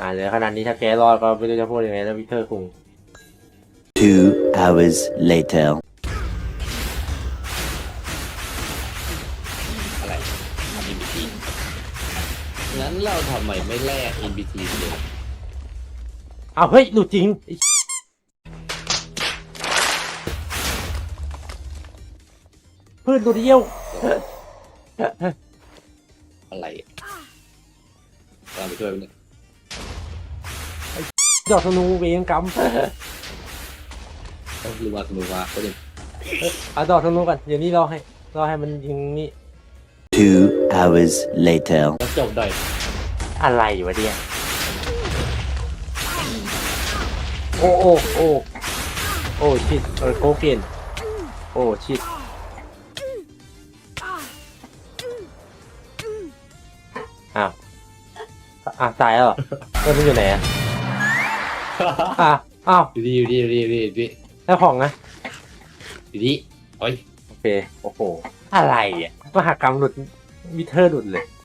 อ่าเหลือขนาดนี้ถ้าแกรอดก็ไม่รู้จะพูดยังไงแล้ววิกเตอร์คุง Two hours later. อะไรทำ NBT งั้นเราทำไมไม่แลก NBT เลยเอาเฮ้ยหลุดจริงไอ้พืชตัวเดียวอะไรกำลังไปช่วยมันเนี่ย ดอกธนูเวงกรรมต้องรู้ว่าสนุกว่าก็เลยเอาดอกธนูก่อนเดี๋ยวนี้รอให้รอให้มันยิงนี่ Two hours later. แล้วจบได้อะไรวะเนี่ยโอ้โอ้โอ้โอ้ชิดเออโคเกนโอ้ชิดอ้าวอะตายแล้วเหรอเออมันอยู่ไหนอะ อะอ้าวอยู่ดีอยู่ดีอยู่ดีอยู่ดีอยู่ดีแล้วของนะอยู่ดีโอ้ยโอเค โอ้โห อะไรอะมหากรรมหลุดวิเทอร์หลุดเลย